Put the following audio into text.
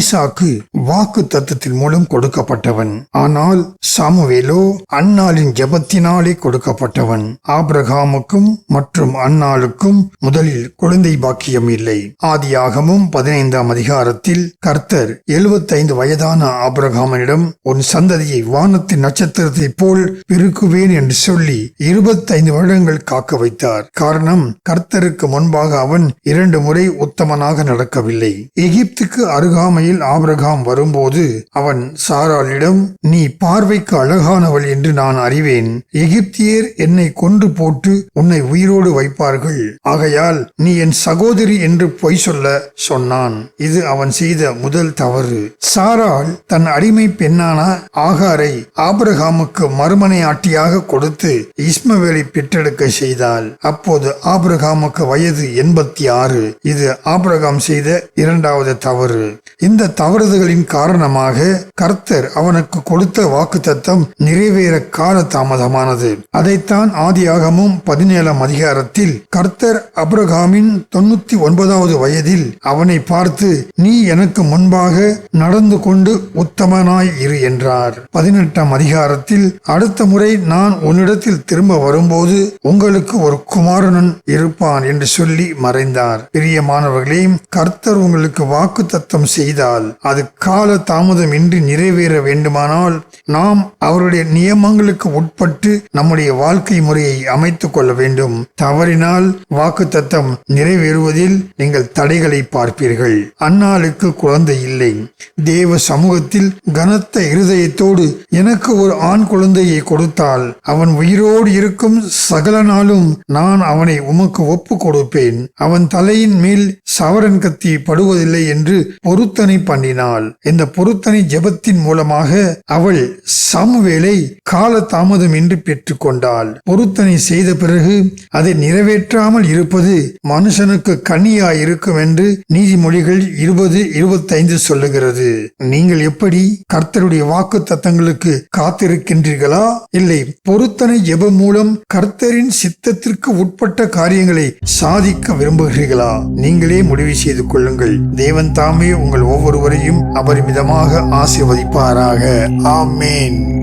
ஈசாக்கு வாக்கு தத்துவத்தின் மூலம் கொடுக்கப்பட்டவன். ஆனால் சாமுவேலோ அன்னாளின் ஜபத்தினாலே கொடுக்கப்பட்டவன். ஆபிரகாமுக்கும் மற்றும் அன்னாளுக்கும் முதலில் குழந்தை பாக்கியம் இல்லை. ஆதியாகமும் பதினைந்தாம் அதிகாரத்தில் கர்த்தர் 75 வயதான ஆபிரகாமனிடம் உன் சந்ததியை வானத்தின் நட்சத்திரத்தைப் போல் பெருக்குவேன் என்று சொல்லி 25 வருடங்கள் காக்க வைத்தார். காரணம் கர்த்தருக்கு முன்பாக அவன் இரண்டு முறை உத்தமனாக நடக்கவில்லை. எகிப்துக்கு அருகாமையில் ஆபிரகாம் வரும்போது அவன் சாராளிடம் நீ பார்வைக்கு அழகானவள் என்று நான் அறிவேன். எகிப்தியர் என்னை கொன்று போட்டு உன்னை உயிரோடு வைப்பார்கள். ஆகையால் நீ என் சகோதரி என்று பொய் சொல்ல சொன்னான். இது அவன் செய்த முதல் தவறு. சாராள் தன் அடிமை பெண்ணான ஆகாரை ஆபிரகாமுக்கு மறுமனையாட்டியாக கொடுத்து இஸ்மவேலை பெற்றெடுக்க செய்தாள். அப்போது ஆபிரகாமுக்கு வயது எண்பத்தி ஆறு. இது ஆபிரகாம் செய்த இரண்டாவது தவறு. இந்த தவறுதலின் காரணமாக கர்த்தர் அவனுக்கு கொடுத்த வாக்குத்தத்தம் நிறைவேற கால தாமதமானது. அதைத்தான் ஆதியாகமும் பதினேழாம் அதிகாரத்தில் கர்த்தர் அப்ரஹாமின் தொண்ணூத்தி ஒன்பதாவது வயதில் அவனை பார்த்து நீ எனக்கு முன்பாக நடந்து கொண்டு உத்தமனாய் இரு என்றார். பதினெட்டாம் அதிகாரத்தில் அடுத்த முறை நான் உன்னிடத்தில் திரும்ப வரும்போது உங்களுக்கு ஒரு குமாரனன் இருப்பான் என்று சொல்லி மறைந்தார். பிரியமானவர்களே கர்த்தர் உங்களுக்கு வாக்கு தத்தம் என்றால் அது கால தாமதமின்றி நிறைவேற வேண்டுமானால் நாம் அவருடைய நியமங்களுக்கு உட்பட்டு நம்முடைய வாழ்க்கை முறையை அமைத்துக் கொள்ள வேண்டும். தவறினால் வாக்கு தத்தம் நிறைவேறுவதில் நீங்கள் தடைகளை பார்ப்பீர்கள். அன்னாளுக்கு குழந்தை இல்லை. தேவ சமூகத்தில் கனத்த இருதயத்தோடு எனக்கு ஒரு ஆண் குழந்தையை கொடுத்தால் அவன் உயிரோடு இருக்கும் சகல நாளும் நான் அவனை உமக்கு ஒப்பு கொடுப்பேன். அவன் தலையின் மேல் சவரன் கத்தி படுவதில்லை என்று பொருத்தனை பண்ணினாள் இந்த பொருத்தனை ஜெபத்தின் மூலமாக அவள் சாமுவேலை கால தாமதமின்றி பெற்றுக்கொண்டாள். பொருத்தனை செய்த பிறகு அதை நிறைவேற்றாமல் இருப்பது மனுஷனுக்கு கண்ணியா இருக்கும் என்று நீதிமொழிகள் இருபது இருபத்தைந்து சொல்லுகிறது. நீங்கள் எப்படி கர்த்தருடைய வாக்கு தத்தங்களுக்கு காத்திருக்கின்றீர்களா? இல்லை பொருத்தனை ஜெபம் மூலம் கர்த்தரின் சித்தத்திற்கு உட்பட்ட காரியங்களை சாதிக்க விரும்புகிறீர்களா? நீங்களே முடிவு செய்து கொள்ளுங்கள். தேவன் தாமே உங்கள் ஒவ்வொரு ஒவ்வொருவரையும் அபரிமிதமாக ஆசிர்வதிப்பாராக. ஆமேன்.